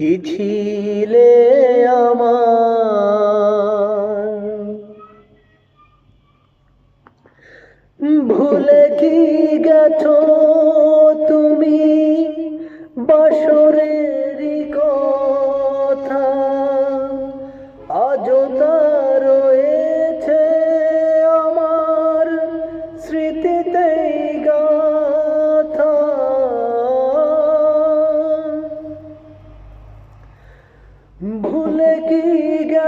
কি ছিলে আমার? ভুলে কি গেছো তুমি? বাসরেরই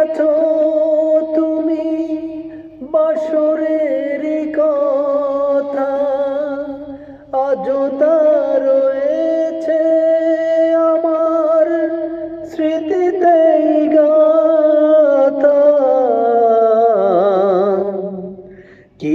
গেছো তুমি বাসরের কথা। অযথা রয়েছে আমার স্মৃতিতে গাথা। কি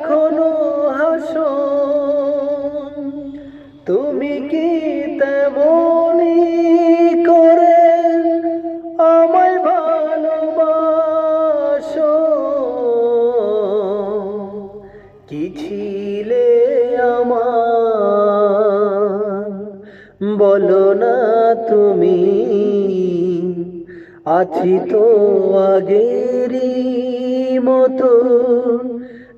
এখনও হাসো তুমি কি তেমনি করে আমায় ভালোবাসো? কি ছিলে আমার? বলো না তুমি, আছি তো আগেরই মতো।